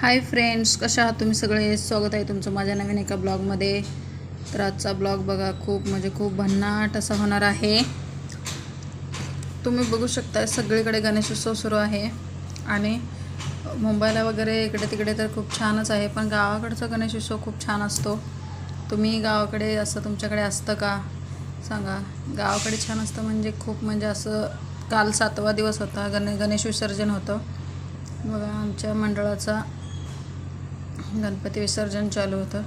Hi friends कशा आहात तुम्ही सगळे? स्वागत आहे तुमचं माझ्या नवीन एका ब्लॉगमध्ये. तर आजचा ब्लॉग बघा खूप म्हणजे खूप भन्नाट असा होणार आहे. तुम्ही बघू शकता सगळीकडे गणेशोत्सव सुरू आहे. आणि मुंबईला वगैरे इकडे तिकडे तर खूप छानच आहे पण गावाकडचा गणेशोत्सव खूप छान असतो. तुम्ही गावाकडे असं तुमच्याकडे असतं का? सांगा. गावाकडे छान असतं म्हणजे खूप म्हणजे असं काल सातवा दिवस होता गणे गणेश विसर्जन होतं. बघा आमच्या मंडळाचा गणपती विसर्जन चालू होतं.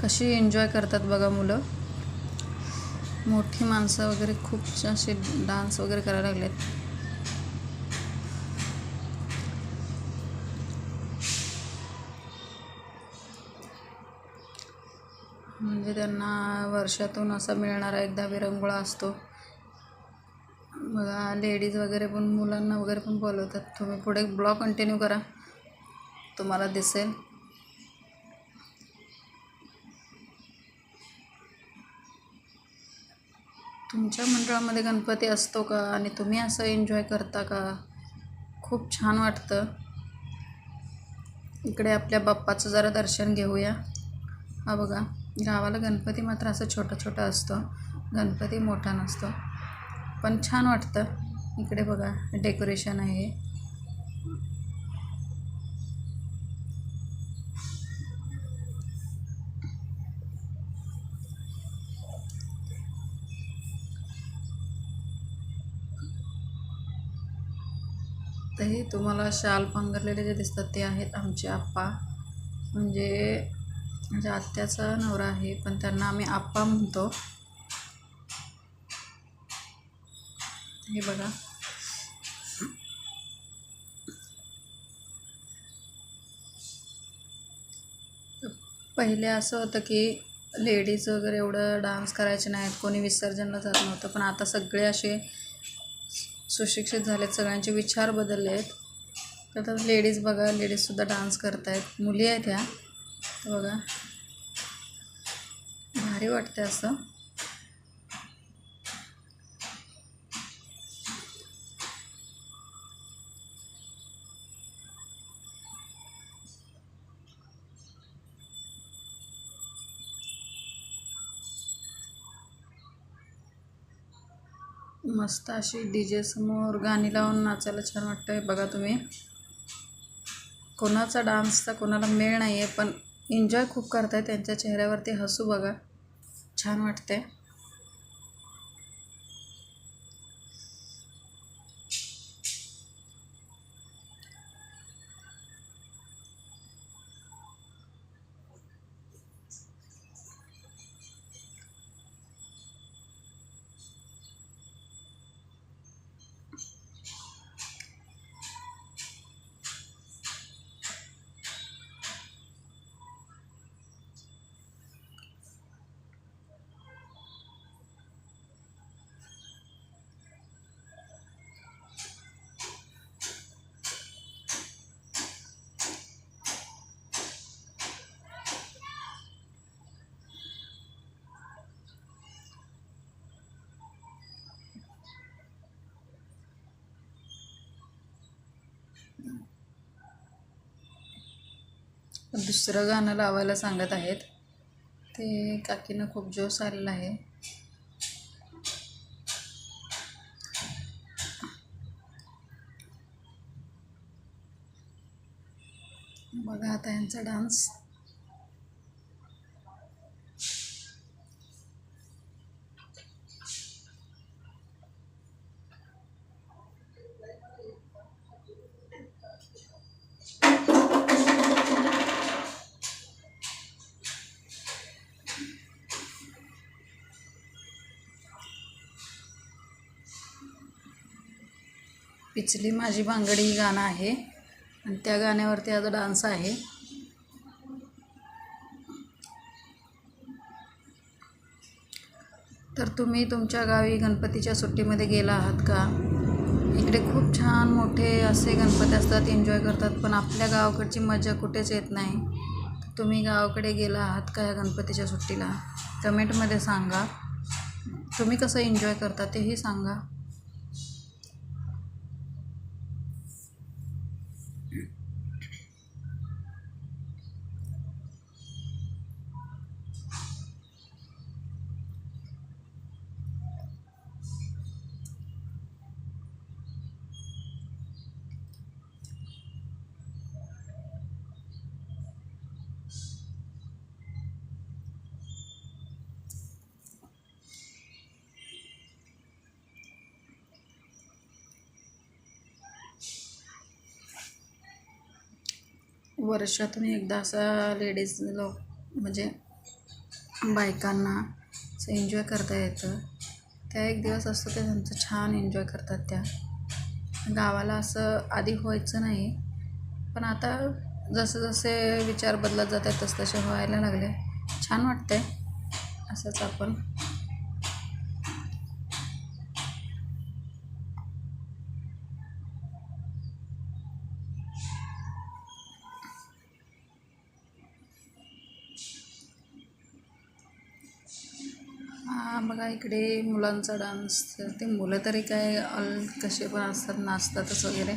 कशी एन्जॉय करतात बघा मुलं. मोठी माणसं वगैरे खूप असे डान्स वगैरे करायला लागलेत. म्हणजे त्यांना वर्षातून असा मिळणारा एकदा विरंगुळा असतो. बघा लेडीज वगैरे पण मुलांना वगैरे पण बोलवतात. तुम्ही पुढे ब्लॉग कंटिन्यू करा. तुम्हाला दिसेल. तुमच्या मंडळामध्ये गणपती असतो का? आणि तुम्ही असं एन्जॉय करता का? खूप छान वाटतं. इकडे आपल्या बाप्पाचं जरा दर्शन घेऊया. हा बघा गावाला गणपती मात्र असं छोटा छोटा असतो. गणपती मोठा नसतो. पण छान वाटतं. इकडे बघा डेकोरेशन आहे. तर हे तुम्हाला शाल पांघरलेले जे दिसतात ते आहेत आमचे आप्पा. म्हणजे माझ्या आत्याचा नवरा आहे पण त्यांना आम्ही आप्पा म्हणतो. हे बघा. पहिले असं होतं की लेडीज वगैरे एवढं डान्स करायचे नाहीत कोणी विसर्जनला जात नव्हतं पण आता सगळे असे सुशिक्षित झालेत सगळ्यांचे विचार बदलले आहेत. तर आता लेडीज बघा लेडीजसुद्धा डान्स करत आहेत मुली आहेत ह्या. बघा. भारी वाटते असं. मस्त अशी डी जे समोर गाणी लावून नाचायला छान वाटतंय. बघा तुम्ही. कोणाचा डान्सचा कोणाला मेळ नाही आहे पण एन्जॉय खूप करत आहे त्यांच्या चेहऱ्यावरती हसू बघा. छान वाटते दुसरं गाणं लावायला सांगत आहेत. ते काकीनं खूप जोश आलेला आहे. बघा आता यांचा डान्स. ॲक्च्युली माझी बांगडी ही गाणं आहे. आणि त्या गाण्यावरती आता डान्स आहे. तर तुम्ही तुमच्या गावी गणपतीच्या सुट्टीमध्ये गेला आहात का? इकडे खूप छान मोठे असे गणपती असतात एन्जॉय करतात पण आपल्या गावाकडची मजा कुठेच येत नाही. तुम्ही गावाकडे गेला आहात का या गणपतीच्या सुट्टीला? कमेंटमध्ये सांगा. तुम्ही कसं एन्जॉय करता तेही सांगा. वर्षातून एकदा असा लेडीज लोक म्हणजे बायकांना असं एन्जॉय करता येतं. त्या एक दिवस असतो ते त्यांचं छान एन्जॉय करतात त्या. गावाला असं आधी व्हायचं नाही. पण आता जसे जसे विचार बदलत जात आहेत तसे व्हायला लागले. छान वाटते असंच आपण हा बघा इकडे मुलांचा डान्स तर ते मुलं तरी काय अल कसे पण असतात नाचतातच वगैरे.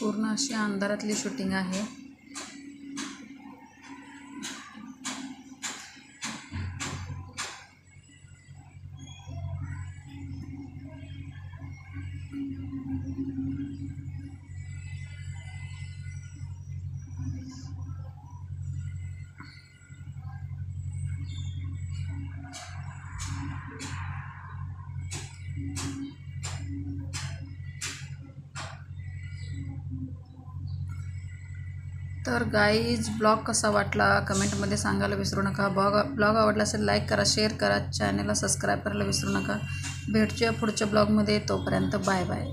पूर्ण अशी अंधारातली शूटिंग आहे. तर गाईज ब्लॉग कसा वाटला? कमेंटमध्ये सांगायला विसरू नका. ब्लॉग ब्लॉग आवडला असेल लाईक करा शेअर करा. चॅनलला सबस्क्राईब करायला विसरू नका. भेटूया पुढच्या ब्लॉगमध्ये तोपर्यंत बाय बाय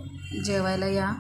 जेवायला या.